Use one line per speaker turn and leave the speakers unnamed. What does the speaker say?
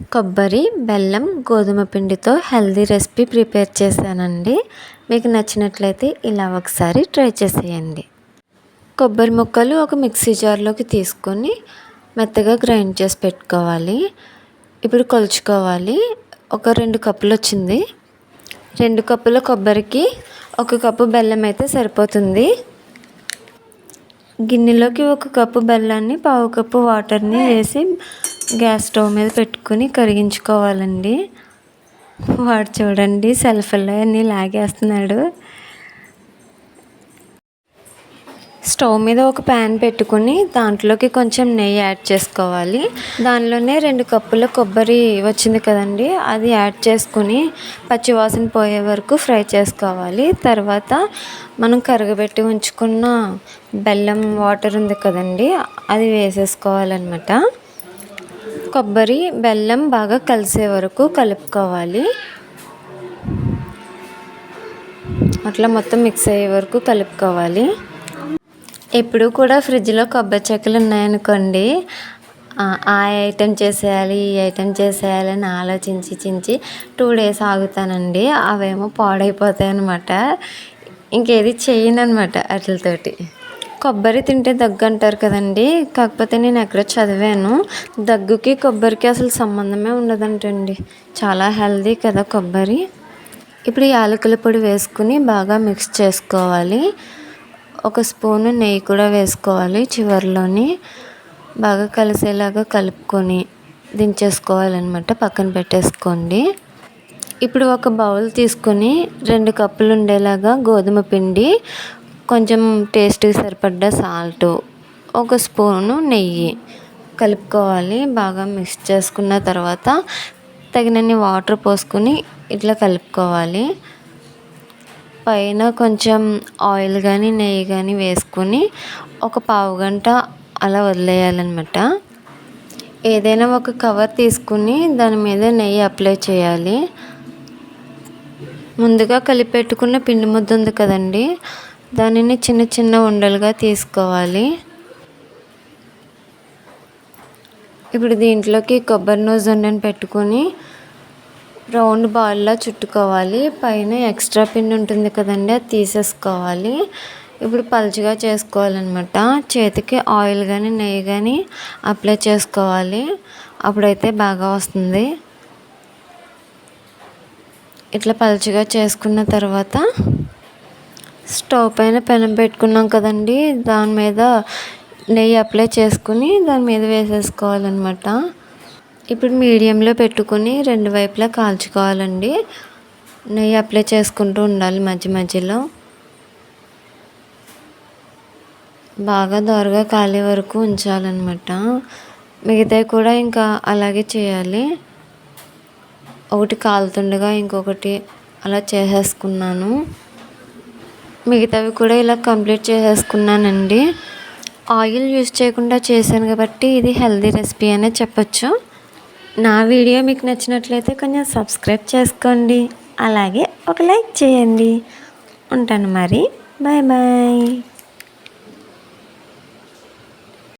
కొబ్బరి బెల్లం గోధుమ పిండితో హెల్దీ రెసిపీ ప్రిపేర్ చేశానండి. మీకు నచ్చినట్లయితే ఇలా ఒకసారి ట్రై చేసేయండి. కొబ్బరి ముక్కలు ఒక మిక్సీ జార్లోకి తీసుకొని మెత్తగా గ్రైండ్ చేసి పెట్టుకోవాలి. ఇప్పుడు కొలుచుకోవాలి. ఒక రెండు కప్పులు వచ్చింది. రెండు కప్పుల కొబ్బరికి ఒక కప్పు బెల్లం అయితే సరిపోతుంది. గిన్నెలోకి ఒక కప్పు బెల్లాన్ని పావు కప్పు వాటర్ని వేసి గ్యాస్ స్టవ్ మీద పెట్టుకుని కరిగించుకోవాలండి. వాడు చూడండి సెల్ఫ్లో అన్నీ లాగేస్తున్నాడు. స్టవ్ మీద ఒక ప్యాన్ పెట్టుకుని దాంట్లోకి కొంచెం నెయ్యి యాడ్ చేసుకోవాలి. దానిలోనే రెండు కప్పుల కొబ్బరి వచ్చింది కదండి అది యాడ్ చేసుకుని పచ్చివాసన పోయే వరకు ఫ్రై చేసుకోవాలి. తర్వాత మనం కరగబెట్టి ఉంచుకున్న బెల్లం వాటర్ ఉంది కదండి అది వేసేసుకోవాలన్నమాట. కొబ్బరి బెల్లం బాగా కలిసే వరకు కలుపుకోవాలి. అట్లా మొత్తం మిక్స్ అయ్యే వరకు కలుపుకోవాలి. ఎప్పుడు కూడా ఫ్రిడ్జ్లో కొబ్బరి చెక్కలు ఉన్నాయనుకోండి ఆ ఐటెం చేసేయాలి ఈ ఐటెం చేసేయాలి అని ఆలోచించి చించి టూ డేస్ ఆగుతానండి. అవేమో పాడైపోతాయి అనమాట ఇంకేది చేయను అనమాట వాటితోటి కొబ్బరి తింటే దగ్గు అంటారు కదండి. కాకపోతే నేను ఎక్కడ చదివాను. దగ్గుకి కొబ్బరికి అసలు సంబంధమే ఉండదంటండి. చాలా హెల్దీ కదా కొబ్బరి. ఇప్పుడు యాలకుల పొడి వేసుకుని బాగా మిక్స్ చేసుకోవాలి. ఒక స్పూను నెయ్యి కూడా వేసుకోవాలి చివరిలోని. బాగా కలిసేలాగా కలుపుకొని దించేసుకోవాలన్నమాట. పక్కన పెట్టేసుకోండి. ఇప్పుడు ఒక బౌల్ తీసుకొని రెండు కప్పులు ఉండేలాగా గోధుమ పిండి కొంచెం టేస్ట్కి సరిపడ్డ సాల్ట్ ఒక స్పూను నెయ్యి కలుపుకోవాలి. బాగా మిక్స్ చేసుకున్న తర్వాత తగినన్ని వాటర్ పోసుకొని ఇట్లా కలుపుకోవాలి. పైన కొంచెం ఆయిల్ కానీ నెయ్యి కానీ వేసుకొని ఒక పావు గంట అలా వదిలేయాలన్నమాట. ఏదైనా ఒక కవర్ తీసుకుని దాని మీద నెయ్యి అప్లై చేయాలి. ముందుగా కలిపెట్టుకున్న పిండి ముద్ద ఉంది కదండి దానిని చిన్న చిన్న ఉండలుగా తీసుకోవాలి. ఇప్పుడు దీంట్లోకి కొబ్బరి నూజ్ ఉండని పెట్టుకొని రౌండ్ బాల్లా చుట్టుకోవాలి. పైన ఎక్స్ట్రా పిండి ఉంటుంది కదండి అది తీసేసుకోవాలి. ఇప్పుడు పలుచగా చేసుకోవాలన్నమాట. చేతికి ఆయిల్ కానీ నెయ్యి కానీ అప్లై చేసుకోవాలి. అప్పుడైతే బాగా వస్తుంది. ఇట్లా పలుచగా చేసుకున్న తర్వాత స్టవ్ పైన పెనం పెట్టుకున్నాం కదండి. దాని మీద నెయ్యి అప్లై చేసుకుని దాని మీద వేసేసుకోవాలన్నమాట. ఇప్పుడు మీడియంలో పెట్టుకుని రెండు వైపులా కాల్చుకోవాలండి. నెయ్యి అప్లై చేసుకుంటూ ఉండాలి మధ్య మధ్యలో. బాగా దోరగా కాలే వరకు ఉంచాలన్నమాట. మిగతావి కూడా ఇంకా అలాగే చేయాలి. ఒకటి కాలుతుండగా ఇంకొకటి అలా చేసేసుకున్నాను. మిగతావి కూడా ఇలా కంప్లీట్ చేసేసుకున్నానండి. ఆయిల్ యూజ్ చేయకుండా చేశాను కాబట్టి ఇది హెల్దీ రెసిపీ అనే చెప్పచ్చు. నా వీడియో మీకు నచ్చినట్లయితే కొంచెం సబ్స్క్రైబ్ చేసుకోండి. అలాగే ఒక లైక్ చేయండి. ఉంటాను మరి. Bye bye.